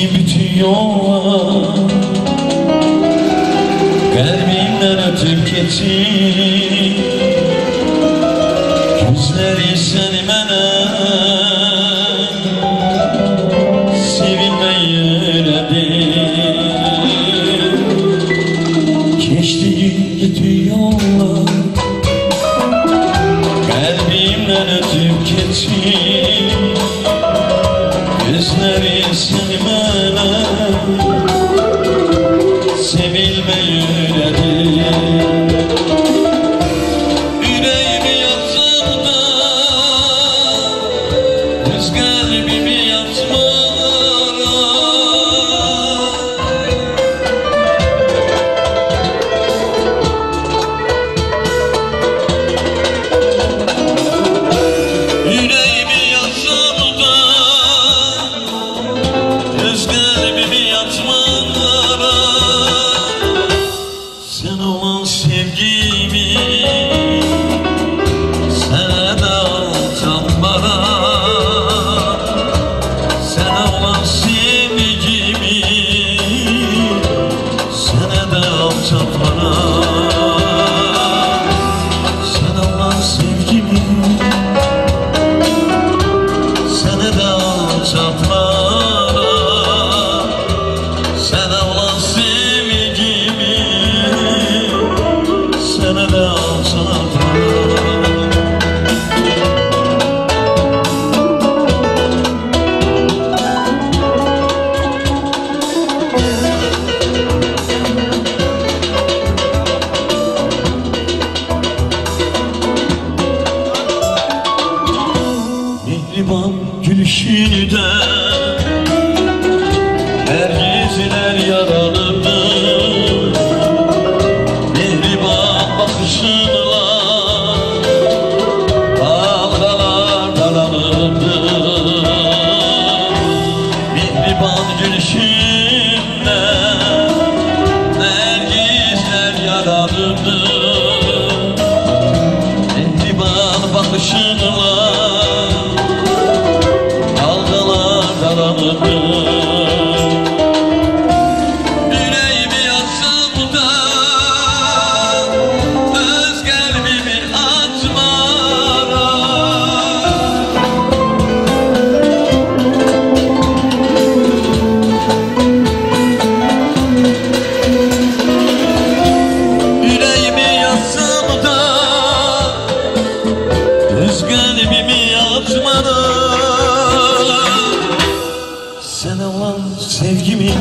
Gittiğim bütün yollar Kalbimden ötüp geçti Gözleri yaşlarım ağlar ရှင်ပြီ Gariban gülüşünden Öz kalbimi açmadan Sana olan sevgimin